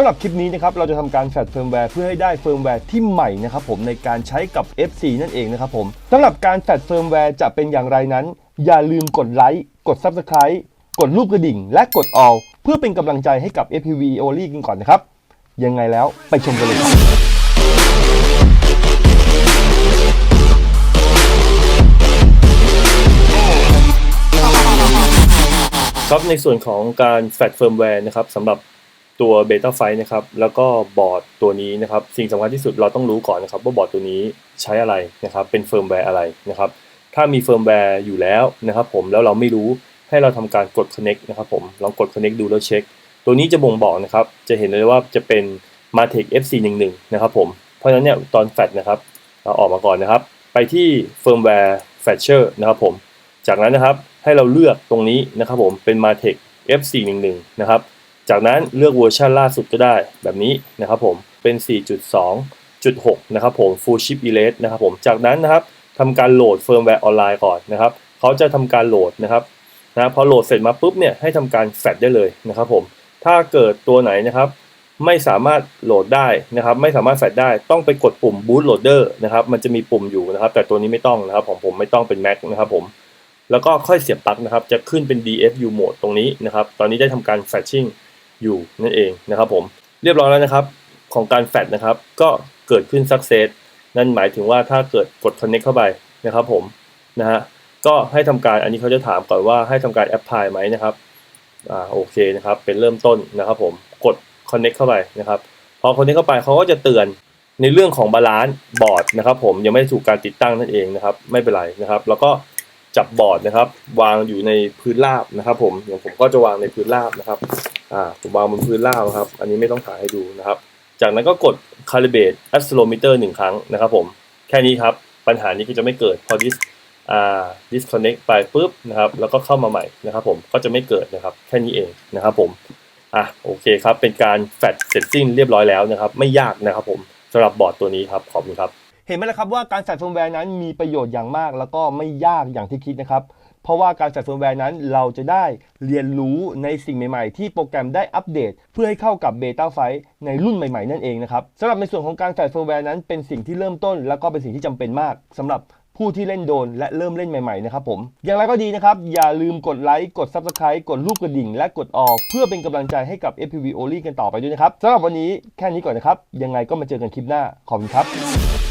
สำหรับคลิปนี้นะครับเราจะทำการแฟลชเฟิร์มแวร์เพื่อให้ได้เฟิร์มแวร์ที่ใหม่นะครับผมในการใช้กับ FC นั่นเองนะครับผมสำหรับการแฟลชเฟิร์มแวร์จะเป็นอย่างไรนั้น อย่าลืมกดไลค์กด Subscribe กดรูปกระดิ่ง และกด all เพื่อเป็นกำลังใจให้กับ FPV o l y กันก่อนนะครับ ยังไงแล้วไปชมกันเลยครับในส่วนของการแฟลชเฟิร์มแวร์นะครับสำหรับ ตัว Beta f i นะครับแล้วก็บอร์ดตัวนี้นะครับสิ่งสำคัญที่สุดเราต้องรู้ก่อนนะครับว่าบอร์ดตัวนี้ใช้อะไรนะครับเป็นเฟิร์มแวร์อะไรนะครับถ้ามีเฟิร์มแวร์อยู่แล้วนะครับผมแล้วเราไม่รู้ให้เราทำการกด connect นะครับผมลองกด connect ดูแล้วเช็ค ตัวนี้จะบ่งบอกนะครับจะเห็นเลยว่าจะเป็น m a t e c FC11 นะครับผมเพราะฉะนั้นเนี่ยตอนแฟลชนะครับเราออกมาก่อนนะครับ ไปที่ firmware fetcher นะครับผมจากนั้นนะครับให้เราเลือกตรงนี้นะครับผมเป็น m a t e c F411 นะครับ จากนั้นเลือกเวอร์ชันล่าสุดก็ได้แบบนี้นะครับผมเป็น 4.2.6 นะครับผม Full Chip Erase นะครับผมจากนั้นนะครับทำการโหลดเฟิร์มแวร์ออนไลน์ก่อนนะครับเขาจะทำการโหลดนะครับนะพอโหลดเสร็จมาปุ๊บเนี่ยให้ทำการแฟลชได้เลยนะครับผมถ้าเกิดตัวไหนนะครับไม่สามารถโหลดได้นะครับ ไม่สามารถแฟลชได้ต้องไปกดปุ่ม boot loader นะครับ มันจะมีปุ่มอยู่นะครับ แต่ตัวนี้ไม่ต้องนะครับของผมไม่ต้องเป็น Mac นะครับผมแล้วก็ค่อยเสียบปลั๊กนะครับ จะขึ้นเป็น DFU mode ตรงนี้นะครับ ตอนนี้ได้ทำการ fetching อยู่นั่นเองนะครับผมเรียบร้อยแล้วนะครับของการแฟลชนะครับ ก็เกิดขึ้น success นั่นหมายถึงว่าถ้าเกิดกด connect เข้าไปนะครับผมนะฮะก็ให้ทำการอันนี้เขาจะถามก่อนว่าให้ทำการ apply ไหมนะครับอ่าโอเคนะครับ เป็นเริ่มต้นนะครับผมกด connect เข้าไปนะครับพอ connect เข้าไปเขาก็จะเตือนในเรื่องของบาลานซ์บอร์ดนะครับ ผมยังไม่ได้ถูกการติดตั้งนั่นเองนะครับ ไม่เป็นไรนะครับ แล้วก็จับบอร์ดนะครับ วางอยู่ในพื้นราบนะครับ ผมอย่างผมก็จะวางในพื้นราบนะครับ อ่าผมวางบนพื้นรานะครับ อันนี้ไม่ต้องถ่ายให้ดูนะครับ จากนั้นก็กด calibrate accelerometer หนึ่งครั้งนะครับผม แค่นี้ครับ ปัญหานี้ก็จะไม่เกิดพอ dis อ่า disconnect ไปปุ๊บนะครับ แล้วก็เข้ามาใหม่นะครับผม ก็จะไม่เกิดนะครับ แค่นี้เองนะครับผม อะโอเคครับ เป็นการแฟดเสร็จสิ้นเรียบร้อยแล้วนะครับ ไม่ยากนะครับผมสำหรับบอร์ดตัวนี้ครับ ขอบคุณครับ เห็นไหมล่ะครับว่าการใส่เฟิร์มแวร์นั้นมีประโยชน์อย่างมาก แล้วก็ไม่ยากอย่างที่คิดนะครับ เพราะว่าการใส่เฟิร์มแวร์นั้นเราจะได้เรียนรู้ในสิ่งใหม่ๆ ที่โปรแกรมได้อัปเดต เพื่อให้เข้ากับเบต้าไฟในรุ่นใหม่ๆ นั่นเองนะครับสำหรับในส่วนของการใส่เฟิร์มแวร์นั้นเป็นสิ่งที่เริ่มต้น แล้วก็เป็นสิ่งที่จำเป็นมากสำหรับผู้ที่เล่นโดนและเริ่มเล่นใหม่ๆนะครับผม อย่างไรก็ดีนะครับ อย่าลืมกดไลค์กด Subscribe กดรูปกระดิ่ง และกดออก เพื่อเป็นกำลังใจให้กับ FPV o l y กันต่อไปด้วยนะครับสำหรับวันนี้แค่นี้ก่อนนะครับ ยังไงก็มาเจอกันคลิปหน้า ขอบคุณครับ